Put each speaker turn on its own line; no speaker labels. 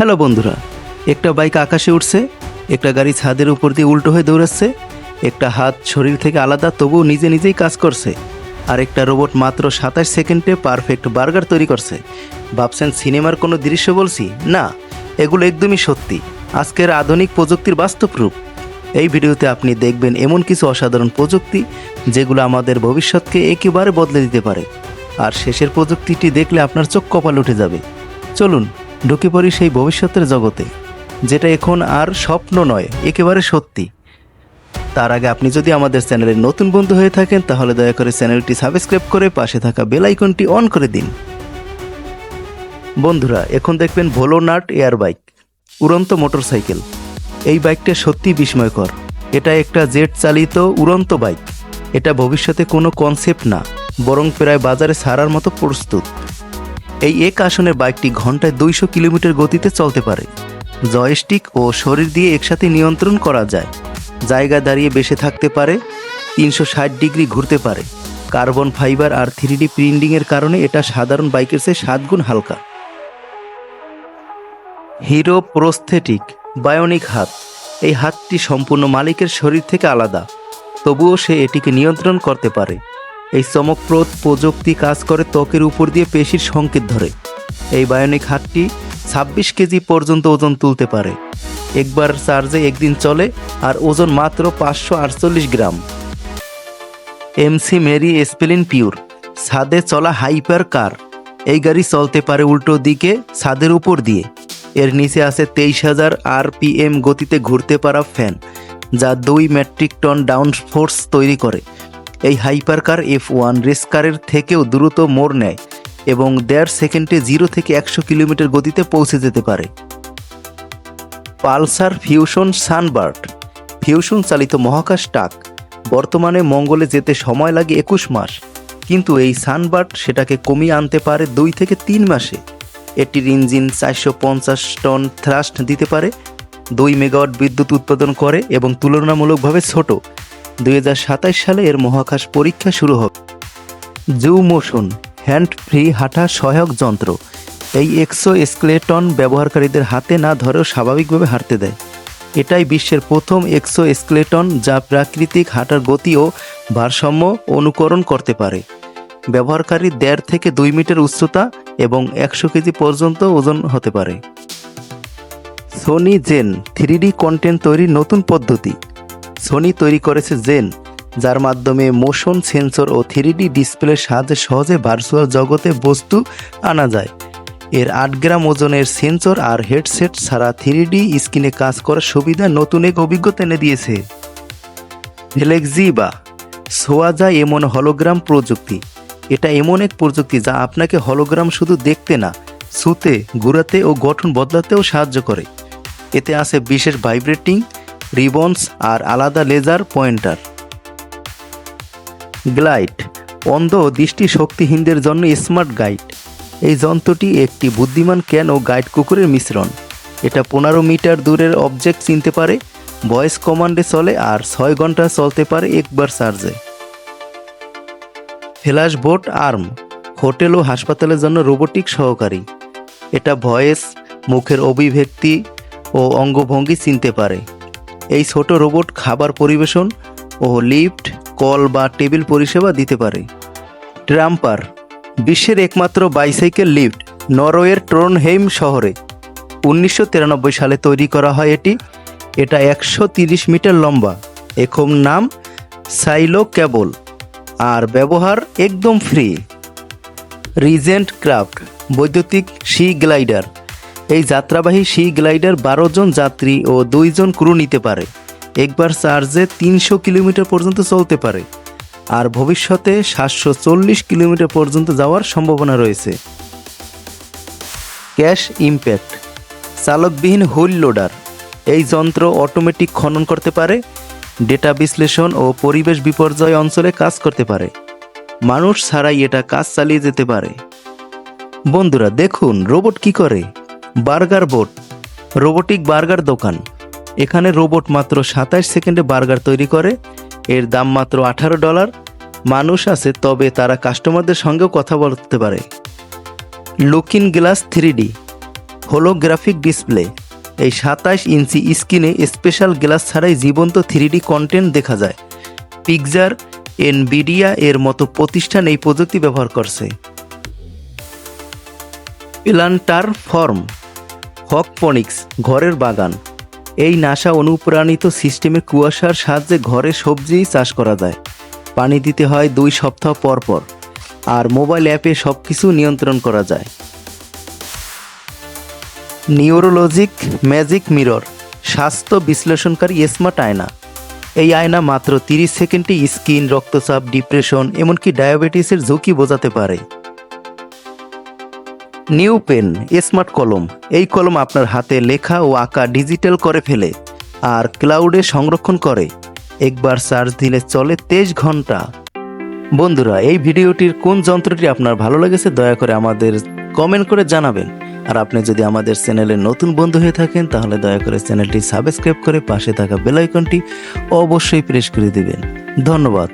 Hello বন্ধুরা, একটা bike আকাশে উঠছে একটা গাড়ি ছাদের উপর দিয়ে উল্টো হয়ে দৌড়াচ্ছে, একটা হাত শরীর থেকে আলাদা, তবুও নিজে নিজেই কাজ করছে, আর একটা রোবট মাত্র সাতাশ সেকেন্ডে পারফেক্ট বার্গার তৈরি করছে। ভাবছেন সিনেমার কোনো দৃশ্য বলছি? না, এগুলো একদমই সত্যি। আজকের আধুনিক প্রযুক্তির বাস্তব রূপ। এই ভিডিওতে আপনি দেখবেন এমন কিছু অসাধারণ প্রযুক্তি, যেগুলো আমাদের ভবিষ্যৎকে একেবারে বদলে দিতে পারে। আর শেষের প্রযুক্তিটি দেখলে আপনার চোখ কপাল উঠে যাবে। চলুন ঢুকে পড়ি সেই ভবিষ্যতের জগতে, যেটা এখন আর স্বপ্ন নয়, একেবারে সত্যি। তার আগে আপনি যদি আমাদের চ্যানেলের নতুন বন্ধু হয়ে থাকেন, তাহলে দয়া করে চ্যানেলটি সাবস্ক্রাইব করে পাশে থাকা বেল আইকনটি অন করে দিন। বন্ধুরা, এখন দেখবেন ভোলোনাট এয়ার বাইক, উড়ন্ত মোটরসাইকেল। এই বাইকটা সত্যি বিস্ময়কর। এটা একটা জেট চালিত উড়ন্ত বাইক। এটা ভবিষ্যতে কোনো কনসেপ্ট না, বরং প্রায় বাজারে ছাড়ার মতো প্রস্তুত। এই এক আসনের বাইকটি ঘন্টায় দুইশো কিলোমিটার গতিতে চলতে পারে। জয়স্টিক ও শরীর দিয়ে একসাথে নিয়ন্ত্রণ করা যায়। জায়গা দাঁড়িয়ে বেসে থাকতে পারে, তিনশো ষাট ডিগ্রি ঘুরতে পারে। কার্বন ফাইবার আর থ্রি ডি প্রিন্টিংয়ের কারণে এটা সাধারণ বাইকের চেয়ে সাত গুণ হালকা। হিরো প্রস্থেটিক, বায়োনিক হাত। এই হাতটি সম্পূর্ণ মালিকের শরীর থেকে আলাদা, তবুও সে এটিকে নিয়ন্ত্রণ করতে পারে। এই চমকপ্রদ প্রযুক্তি কাজ করে ত্বকের উপর দিয়ে পেশির সংকেত ধরে। এই বায়োনিক হাতটি ছাব্বিশ কেজি পর্যন্ত ওজন তুলতে পারে। একবার চার্জে একদিন চলে আর ওজন মাত্র পাঁচশো আটচল্লিশ গ্রাম। এমসি মেরি স্পেলিন পিওর। ছাদে চলা হাইপার কার। এই গাড়ি চলতে পারে উল্টো দিকে, ছাদের উপর দিয়ে। এর নিচে আছে তেইশ হাজার আরপিএম গতিতে ঘুরতে পারা ফ্যান, যা দুই মেট্রিক টন ডাউন ফোর্স তৈরি করে। এই hyper car F one race কারের থেকেও দ্রুত মোড় নেয় এবং দেড় সেকেন্ডে জিরো থেকে একশো কিলোমিটার গতিতে পৌঁছে যেতে পারে। পালসার ফিউশন সানবার্ড ফিউশন চালিত মহাকাশ টাক, বর্তমানে মঙ্গলে যেতে সময় লাগে একুশ মাস। কিন্তু এই সানবার্ড সেটাকে কমিয়ে আনতে পারে দুই থেকে তিন মাসে। এটির ইঞ্জিন চারশো পঞ্চাশ টন থ্রাস্ট দিতে পারে, দুই মেগাওয়াট বিদ্যুৎ উৎপাদন করে এবং তুলনামূলকভাবে ছোট। দুই সালে এর মহাকাশ পরীক্ষা শুরু হবে। জু মোশন, হ্যান্ড ফ্রি হাঁটা সহায়ক যন্ত্র। এই এক্সো স্কেলেটন ব্যবহারকারীদের হাতে না ধরেও স্বাভাবিকভাবে হাঁটতে দেয়। এটাই বিশ্বের প্রথম এক্সো স্কেলেটন যা প্রাকৃতিক হাঁটার গতি ও ভারসাম্য অনুকরণ করতে পারে। ব্যবহারকারী দেড় থেকে দুই মিটার উচ্চতা এবং একশো কেজি পর্যন্ত ওজন হতে পারে। Sony Xyn three D content তৈরির নতুন পদ্ধতি। সোনি তৈরি করেছে জেন যার মাধ্যমে মোশন সেন্সর ও থ্রি ডিসপ্লের সাহায্যে সহজে ভার্চুয়াল জগতে বস্তু আনা যায়। এর আট গ্রাম ওজনের সেন্সর আর হেডসেট ছাড়া থ্রি স্ক্রিনে কাজ করার সুবিধা নতুন এক অভিজ্ঞতা এনে দিয়েছে। ফ্লেক্সিবা ছোঁয়া যায় এমন হলোগ্রাম প্রযুক্তি। এটা এমন এক প্রযুক্তি যা আপনাকে হলোগ্রাম শুধু দেখতে না, ছুতে, ঘুরাতে ও গঠন বদলাতেও সাহায্য করে। এতে আছে বিশেষ ভাইব্রেটিং রিবনস আর আলাদা লেজার পয়েন্টার। গ্লাইড, অন্ধ ও দৃষ্টি শক্তিহীনদের জন্য স্মার্ট গাইড। এই যন্ত্রটি একটি বুদ্ধিমান ক্যান ও গাইড কুকুরের মিশ্রণ। এটা পনেরো মিটার দূরের অবজেক্ট চিনতে পারে, ভয়েস কমান্ডে চলে আর ছয় ঘণ্টা চলতে পারে একবার চার্জে ফ্ল্যাশ বোট আর্ম, হোটেল ও হাসপাতালের জন্য রোবোটিক সহকারী। এটা ভয়েস, মুখের অভিব্যক্তি ও অঙ্গভঙ্গি চিনতে পারে। এই ছোট রোবট খাবার পরিবেশন ও লিফট, কল বা টেবিল পরিষেবা দিতে পারে। ট্রাম্পার, বিশ্বের একমাত্র বাইসাইকেল লিফট, নরওয়ের ট্রনহেইম শহরে। উনিশশো তিরানব্বই সালে তৈরি করা হয় এটি। এটা একশো মিটার লম্বা। এখন নাম সাইলো ক্যাবল। আর ব্যবহার একদম ফ্রি। রিজেন্ট ক্রাফট, বৈদ্যুতিক সি গ্লাইডার। এই যাত্রাবাহী সি গ্লাইডার বারো জন যাত্রী ও দুইজন ক্রু নিতে পারে। একবার চার্জে তিনশো কিলোমিটার পর্যন্ত চলতে পারে। আর ভবিষ্যতে সাতশো চল্লিশ কিলোমিটার পর্যন্ত যাওয়ার সম্ভাবনা রয়েছে। Cash impact. চালকবিহীন wheel loader. এই যন্ত্র অটোমেটিক খনন করতে পারে, ডেটা বিশ্লেষণ ও পরিবেশ বিপর্যয় অঞ্চলে কাজ করতে পারে। মানুষ ছাড়াই এটা কাজ চালিয়ে যেতে পারে। বন্ধুরা, দেখুন, রোবট কি করে? বার্গার বোট, রোবোটিক বার্গার দোকান। এখানে রোবট মাত্র সাতাশ সেকেন্ডে বার্গার তৈরি করে, এর দাম মাত্র আঠারো ডলার। মানুষ আছে, তবে তারা কাস্টমারদের সঙ্গেও কথা বলতে পারে। Looking glass three D holographic display এই সাতাশ ইঞ্চি স্ক্রিনে স্পেশাল গ্লাস ছাড়াই জীবন্ত থ্রিডি কন্টেন্ট দেখা যায়। পিকজার এনবিডিয়া এর মতো প্রতিষ্ঠান এই প্রযুক্তি ব্যবহার করছে। প্লান্টার ফর্ম হকপনিক্স ঘরের বাগান। এই নাসা অনুপ্রাণিত সিস্টেমে কুয়াশার সাহায্যে ঘরে সবজি চাষ করা যায়। পানি দিতে হয় দুই সপ্তাহ পর পর, আর মোবাইল অ্যাপে সব কিছু নিয়ন্ত্রণ করা যায়। নিউরোলজিক ম্যাজিক মিরর, স্বাস্থ্য বিশ্লেষণকারী স্মার্ট আয়না। এই আয়না মাত্র তিরিশ সেকেন্ডে স্কিন, রক্তচাপ, ডিপ্রেশন, এমনকি ডায়াবেটিসের ঝুঁকি বোঝাতে পারে। নিউ পেন, স্মার্ট কলম। এই কলম আপনার হাতে লেখা ও আঁকা ডিজিটাল করে ফেলে আর ক্লাউডে সংরক্ষণ করে। একবার চার্জ দিলে চলে তেইশ ঘণ্টা। বন্ধুরা, এই ভিডিওটির কোন যন্ত্রটি আপনার ভালো লেগেছে, দয়া করে আমাদের কমেন্ট করে জানাবেন। আর আপনি যদি আমাদের চ্যানেলে নতুন বন্ধু হয়ে থাকেন, তাহলে দয়া করে চ্যানেলটি সাবস্ক্রাইব করে পাশে থাকা বেল আইকনটি অবশ্যই প্রেস করে দিবেন। ধন্যবাদ।